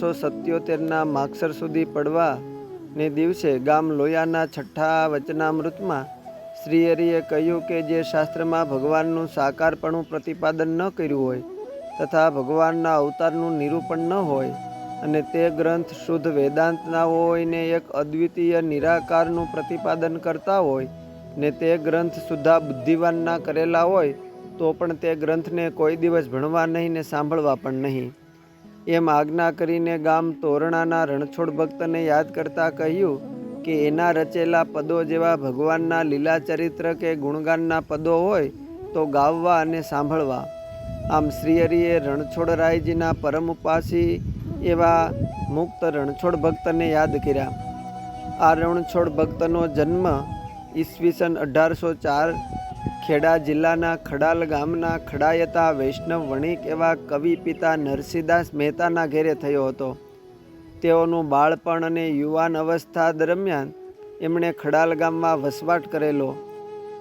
અઢારસો સત્યોતેરના માગસર સુધી પડવાને દિવસે ગામ લોયાના છઠ્ઠા વચનામૃતમાં શ્રીહરિએ કહ્યું કે જે શાસ્ત્રમાં ભગવાનનું સાકારપણું પ્રતિપાદન ન કર્યું હોય તથા ભગવાનના અવતારનું નિરૂપણ ન હોય અને તે ગ્રંથ શુદ્ધ વેદાંતના હોય ને એક અદ્વિતીય નિરાકારનું પ્રતિપાદન કરતા હોય ને તે ગ્રંથ સુદ્ધા બુદ્ધિવાનના કરેલા હોય તો પણ તે ગ્રંથને કોઈ દિવસ ભણવા નહીં ને સાંભળવા પણ નહીં. એમ આજ્ઞા કરીને ગામ તોરણાના રણછોડ ભક્તને યાદ કરતા કહ્યું કે એના રચેલા પદો જેવા ભગવાનના લીલા ચરિત્ર કે ગુણગાનના પદો હોય તો ગાવવા અને સાંભળવા. આમ શ્રીહરિએ રણછોડરાયજીના પરમ ઉપાસી એવા મુક્ત રણછોડ ભક્તને યાદ કર્યા. આ રણછોડ ભક્તનો જન્મ ઈસવીસન અઢારસો ચાર ખેડા જિલ્લાના ખડાલ ગામના ખડાયતા વૈષ્ણવ વણિક એવા કવિ પિતા નરસિંહદાસ મહેતાના ઘેરે થયો હતો. તેઓનું બાળપણ અને યુવાન અવસ્થા દરમિયાન એમણે ખડાલ ગામમાં વસવાટ કરેલો.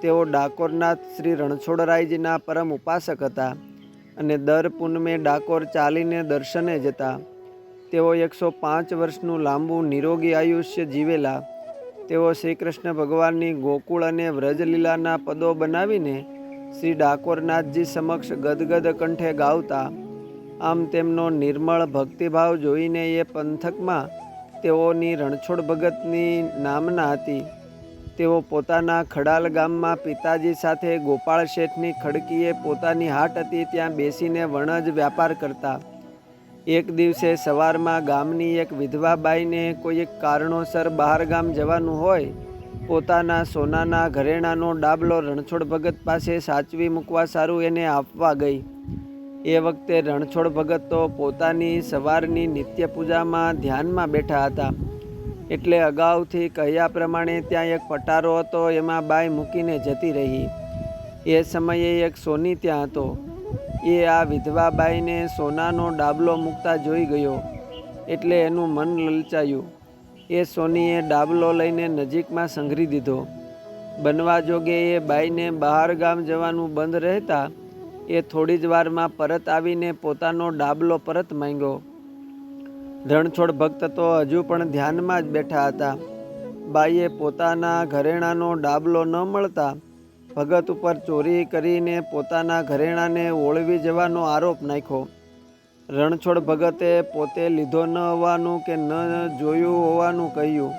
તેઓ ડાકોરનાથ શ્રી રણછોડરાયજીના પરમ ઉપાસક હતા અને દર પૂનમે ડાકોર ચાલીને દર્શને જતા. તેઓ એકસો પાંચ વર્ષનું લાંબુ નિરોગી આયુષ્ય જીવેલા તેઓ શ્રી કૃષ્ણ ભગવાનની ગોકુળ અને વ્રજલીલાના પદો બનાવીને શ્રી ડાકોરનાથજી સમક્ષ ગદગદ કંઠે ગાવતા. આમ તેમનો નિર્મળ ભક્તિભાવ જોઈને એ પંથકમાં તેઓની રણછોડ ભગતની નામના હતી. તેઓ પોતાના ખડાલ ગામમાં પિતાજી સાથે ગોપાળ શેઠની ખડકીએ પોતાની હાટ હતી ત્યાં બેસીને વણજ વ્યાપાર કરતા. એક દિવસે સવારમાં ગામની એક વિધવા બાઈને કોઈ એક કારણોસર બહાર ગામ જવાનું હોય, પોતાના સોનાના ઘરેણાનો ડાબલો રણછોડ ભગત પાસે સાચવી મૂકવા સારું એને આપવા ગઈ. એ વખતે રણછોડ ભગત તો પોતાની સવારની નિત્ય પૂજામાં ધ્યાનમાં બેઠા હતા. એટલે અગાઉથી કહ્યા પ્રમાણે ત્યાં એક પટારો હતો, એમાં બાઈ મૂકીને જતી રહી. એ સમયે એક સોની ત્યાં હતો. એ આ વિધવા બાઈને સોનાનો ડાબલો મૂકતા જોઈ ગયો એટલે એનું મન લલચાયું. એ સોનીએ ડાબલો લઈને નજીકમાં સંઘરી દીધો. બનવા જોગે એ બાઈને બહાર ગામ જવાનું બંધ રહેતા એ થોડી જ વારમાં પરત આવીને પોતાનો ડાબલો પરત માંગ્યો. રણછોડ ભક્ત તો હજુ પણ ધ્યાનમાં જ બેઠા હતા. બાઈએ પોતાના ઘરેણાનો ડાબલો ન મળતા ભગત ઉપર ચોરી કરીને પોતાના ઘરેણાને ઓળવી જવાનો આરોપ નાખ્યો. રણછોડ ભગતે પોતે લીધો ન હોવાનું કે ન જોયું હોવાનું કહ્યું.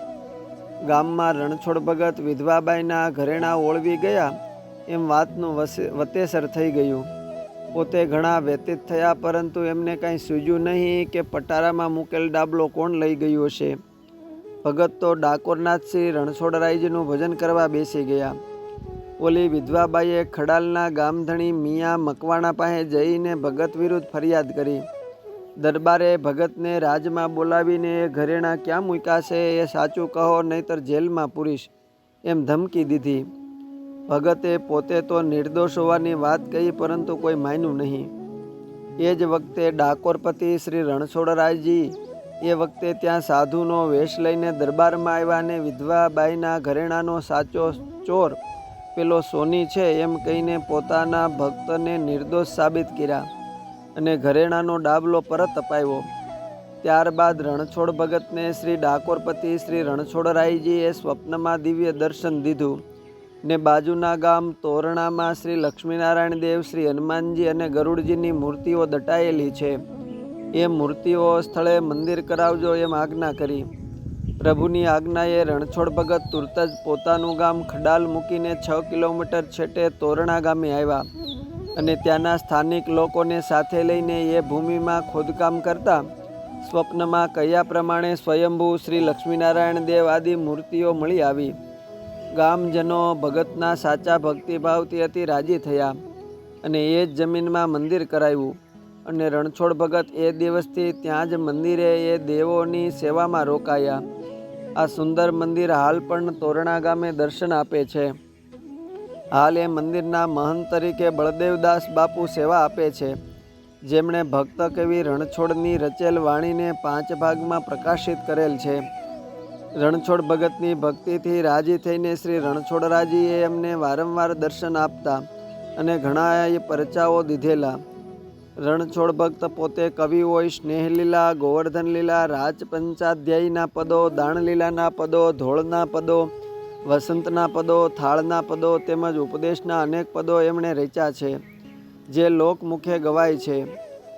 ગામમાં રણછોડ ભગત વિધવાબાઈના ઘરેણા ઓળવી ગયા એમ વાતનું વતેસર થઈ ગયું. પોતે ઘણા વ્યતીત થયા પરંતુ એમને કાંઈ સૂજ્યું નહીં કે પટારામાં મૂકેલ ડાબલો કોણ લઈ ગયું હશે. ભગત તો ડાકોરનાથ શ્રી રણછોડરાયજીનું ભજન કરવા બેસી ગયા. ઓલી વિધવાબાઈએ ખડાલના ગામધણી મિયા મકવાણા પાસે જઈને ભગત વિરુદ્ધ ફરિયાદ કરી. દરબારે ભગતને રાજમાં બોલાવીને એ ઘરેણાં ક્યાં મૂક્યા છે એ સાચું કહો નહીતર જેલમાં પૂરીશ, એમ ધમકી દીધી. ભગતે પોતે તો નિર્દોષ હોવાની વાત કહી પરંતુ કોઈ માન્યું નહીં. એ જ વખતે ડાકોરપતિ શ્રી રણછોડરાયજી એ વખતે ત્યાં સાધુનો વેશ લઈને દરબારમાં આવ્યા અને વિધવાબાઈના ઘરેણાનો સાચો ચોર પેલો સોની છે એમ કહીને પોતાના ભક્તને નિર્દોષ સાબિત કર્યા અને ઘરેણાનો ડાબલો પરત અપાવ્યો. ત્યારબાદ રણછોડ ભગતને શ્રી ડાકોરપતિ શ્રી રણછોડરાયજીએ સ્વપ્નમાં દિવ્ય દર્શન દીધું ને બાજુના ગામ તોરણામાં શ્રી લક્ષ્મીનારાયણ દેવ, શ્રી હનુમાનજી અને ગરુડજીની મૂર્તિઓ દટાયેલી છે. એ મૂર્તિઓ સ્થળે મંદિર કરાવજો એમ આજ્ઞા કરી. પ્રભુની આજ્ઞાએ રણછોડ ભગત તુરત જ પોતાનું ગામ ખડાલ મૂકીને છ કિલોમીટર છેટે તોરણા ગામે આવ્યા અને ત્યાંના સ્થાનિક લોકોને સાથે લઈને એ ભૂમિમાં ખોદકામ કરતા સ્વપ્નમાં કયા પ્રમાણે સ્વયંભૂ શ્રી લક્ષ્મીનારાયણ દેવ આદિ મૂર્તિઓ મળી આવી. ગામજનો ભગતના સાચા ભક્તિભાવથી અતિ રાજી થયા અને એ જ જમીનમાં મંદિર કરાવ્યું અને રણછોડ ભગત એ દિવસથી ત્યાં જ મંદિરે એ દેવોની સેવામાં રોકાયા. આ સુંદર મંદિર હાલ પણ તોરણા ગામે દર્શન આપે છે. હાલ એ મંદિરના મહંત તરીકે બળદેવદાસ બાપુ સેવા આપે છે. જેમણે ભક્ત કવિ રણછોડની રચેલ વાણીને પાંચ ભાગમાં પ્રકાશિત કરેલ છે. રણછોડ ભગતની ભક્તિથી રાજી થઈને શ્રી રણછોડરાજીએ એમને વારંવાર દર્શન આપતા અને ઘણા એ પરચાઓ દીધેલા. રણછોડ ભક્ત પોતે કવિ હોય, સ્નેહલીલા ગોવર્ધન લીલા રાજપંચાધ્યાયીના પદો, દાણલીલાના પદો, ધોળના પદો, વસંતના પદો, થાળના પદો તેમજ ઉપદેશના અનેક પદો એમણે રચ્યા છે, જે લોકમુખે ગવાય છે.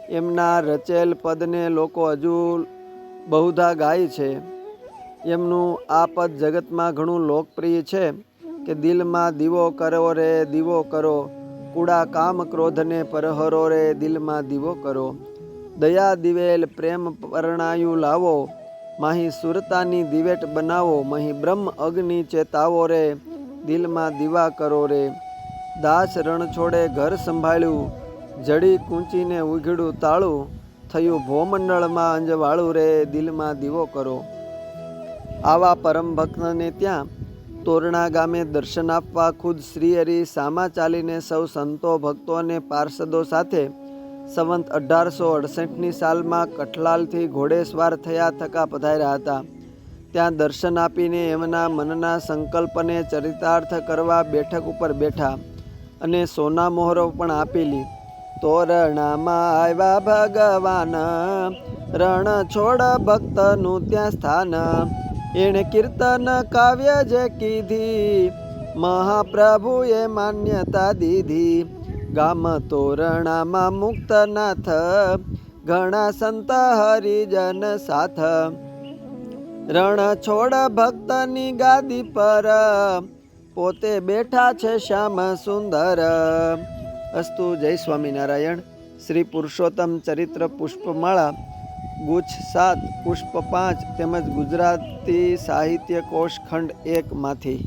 એમના રચેલ પદને લોકો હજુ બહુધા ગાય છે. એમનું આ પદ જગતમાં ઘણું લોકપ્રિય છે કે દિલમાં દીવો કરો રે, દીવો કરો. કુડા કામ ક્રોધને પરહરો રે દિલમાં દીવો કરો. દયા દિવેલ પ્રેમ પરણાયું લાવો. માહી સુરતાની દિવેટ બનાવો. મહી બ્રહ્મ અગ્નિ ચેતાવો રે. દિલમાં દીવા કરો રે. દાસ રણ છોડે ઘર સંભાળ્યું. જડી કૂંચીને ઉઘડું તાળું. થયું ભોમંડળમાં અંજવાળું રે. દિલમાં દીવો કરો. આવા પરમ ભક્તને ત્યાં તોરણા ગામે દર્શન આપવા ખુદ શ્રી હરિ સામા ચાલીને સૌ સંતો, ભક્તો અને પાર્ષદો સાથે સંવંત અઢારસો અડસઠની સાલમાં કઠલાલથી ઘોડેસવાર થયા થકા પધાર્યા હતા. ત્યાં દર્શન આપીને એમના મનના સંકલ્પને ચરિતાર્થ કરવા બેઠક ઉપર બેઠા અને સોના મોહરો પણ આપેલી. તોરણામાં આવ્યા ભગવાન, રણ છોડ ભક્તનું ત્યાં સ્થાન એણે કીર્તન કાવ્ય જે કીધી, મહાપ્રભુએ માન્યતા દીધી. ગામ તોરણામાં મુક્તનાથ ઘણા સંત હરિજન સાથ. રણ છોડ ભક્તની ગાદી પર, પોતે બેઠા છે શ્યામ સુંદર. અસ્તુ જય સ્વામિનારાયણ. શ્રી પુરુષોત્તમ ચરિત્ર પુષ્પમાળા. ગુચ્છ સાત પુષ્પ પાંચ તેમજ ગુજરાતી સાહિત્ય કોષ ખંડ એકમાંથી